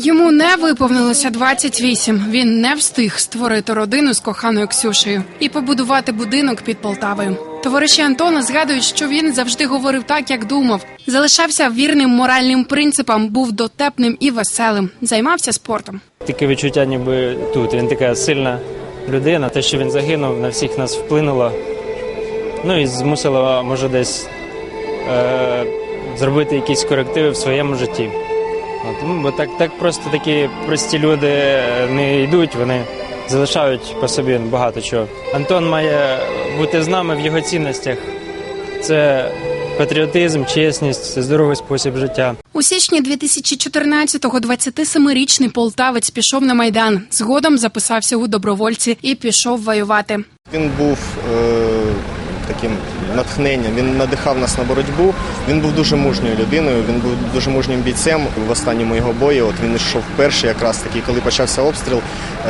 Йому не виповнилося 28. Він не встиг створити родину з коханою Ксюшею і побудувати будинок під Полтавою. Товариші Антона згадують, що він завжди говорив так, як думав. Залишався вірним моральним принципам, був дотепним і веселим, займався спортом. Таке відчуття, ніби тут. Він така сильна людина. Те, що він загинув, на всіх нас вплинуло. Ну і змусило, може, десь е- зробити якісь корективи в своєму житті. От, ну, бо так, так просто такі прості люди не йдуть, вони залишають по собі багато чого. Антон має бути з нами в його цінностях. Це патріотизм, чесність, це здоровий спосіб життя. У січні 2014-го 27-річний полтавець пішов на майдан. Згодом записався у добровольці і пішов воювати. Він був е, таким натхненням. Він надихав нас на боротьбу. Він був дуже мужньою людиною. Він був дуже мужнім бійцем. В останньому його бої. От він йшов перший, якраз таки, коли почався обстріл.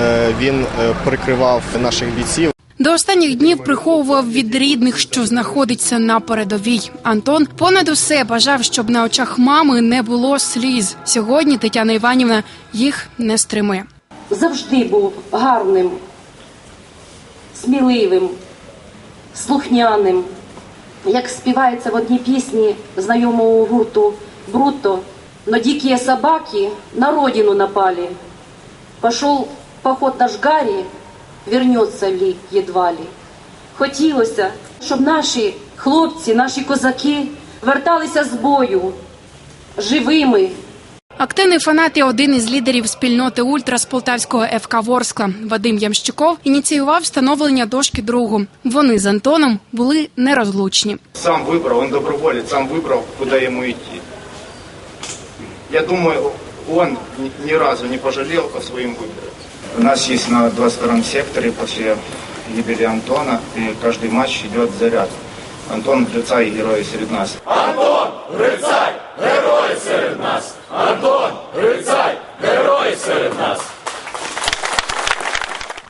Е, він е, прикривав наших бійців. До останніх днів приховував від рідних, що знаходиться на передовій. Антон понад усе бажав, щоб на очах мами не було сліз. Сьогодні Тетяна Іванівна їх не стримує. завжди був гарним, сміливим, слухняним. Як співається в одній пісні знайомого гурту Брутто, но дикие собаки на родину напали. Пошел поход наш Гаррі, вернется ли едва ли. Хотілося, щоб наші хлопці, наші козаки верталися з бою живими, Активний фанат і один із лідерів спільноти ультра з полтавського ФК Ворскла Вадим Ямщиков ініціював встановлення дошки другу. Вони з Антоном були нерозлучні. сам выбрал, он доброволец, сам выбрал, куда ему идти. Я думаю, он ни, ни разу не пожалел о своем выборе. У нас есть на 22 секторе после гибели Антона, и каждый матч идет заряд. Антон Грицай, герой среди нас.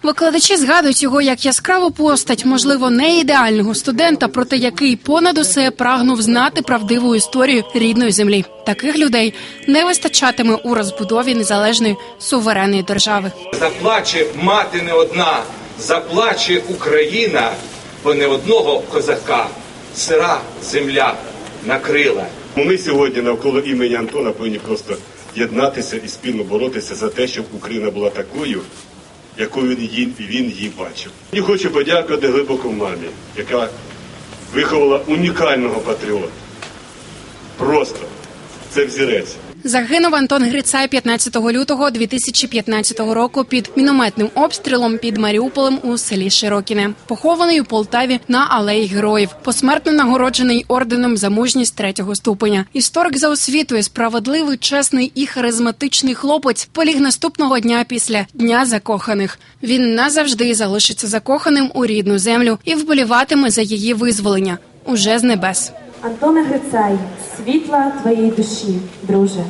Викладачі згадують його як яскраву постать, можливо, не ідеального студента, проте який понад усе прагнув знати правдиву історію рідної землі. Таких людей не вистачатиме у розбудові незалежної суверенної держави. Заплаче мати не одна, заплаче Україна, бо не одного козака сира земля накрила. Ми сьогодні навколо імені Антона повинні просто єднатися і спільно боротися за те, щоб Україна була такою, якою він її, він її бачив. І хочу подякувати глибоко мамі, яка виховала унікального патріота. Просто це взірець. Загинув Антон Грицай 15 лютого 2015 року під мінометним обстрілом під Маріуполем у селі Широкіне. Похований у Полтаві на алеї героїв. Посмертно нагороджений орденом за мужність третього ступеня. Історик за освітою, справедливий, чесний і харизматичний хлопець поліг наступного дня після дня закоханих. Він назавжди залишиться закоханим у рідну землю і вболіватиме за її визволення уже з небес. Антоне Грицай, світла твоєї душі, друже.